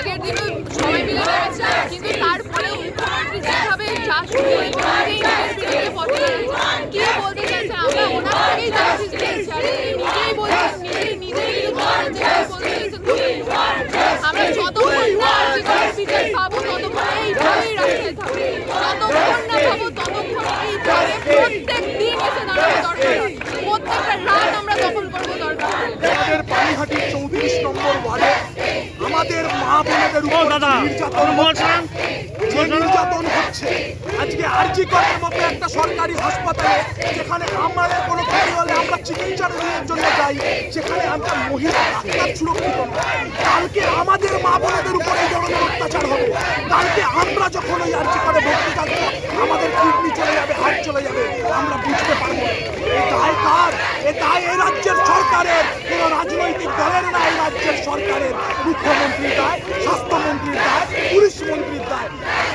আগের দিনও আমাদের মা বোনেদের উপর দাদা, নির্যাতন? যে নির্যাতন হচ্ছে আজকে আরজি করার মতো একটা সরকারি হাসপাতালে যেখানে আমাদের কোনো ক্ষতি হলে আমরা চিকিৎসার জন্য যাই সেখানে আমরা মহিলা ডাক্তার সুরক্ষিত কালকে আমাদের মা বোনেদের উপর এই ধরনের অত্যাচার হবে। কালকে আমরা যখন ওই আরজি করে ভর্তি থাকব আমাদের কিডনি চলে যাবে হার্ট চলে যাবে আমরা বুঝতে পারব দায় কার? এ দায় এই রাজ্যের সরকারের। কোনো রাজনৈতিক দলের না এই রাজ্যের সরকারের। মুখ্যমন্ত্রীর দায়, স্বাস্থ্যমন্ত্রীর দায় পুলিশ মন্ত্রীর দায়।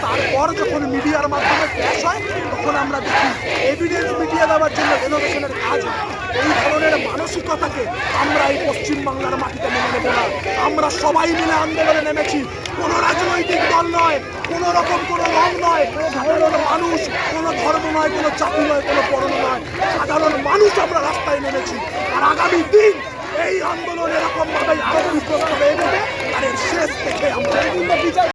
তারপর যখন মিডিয়ার মাধ্যমে ক্যাশ হয়, তখন আমরা দেখি এভিডেন্স মিডিয়া দেওয়ার জন্য রেনোভেশনের কাজ হয়। এই ধরনের মানসিকতাকে আমরা এই পশ্চিমবাংলার মাটিতে মেনে নেব না। আমরা সবাই মিলে আন্দোলনে নেমেছি। কোনো রাজনৈতিক দল নয়, কোনো রকম কোনো রং নয় সাধারণ মানুষ, কোনো ধর্ম নয়, কোনো জাতি নয়, কোনো বর্ণ নয়। সাধারণ মানুষ আমরা রাস্তায় নেমেছি। আর আগামী দিন এই আন্দোলন এরকম ভাবে আরও বিপ্লব হবে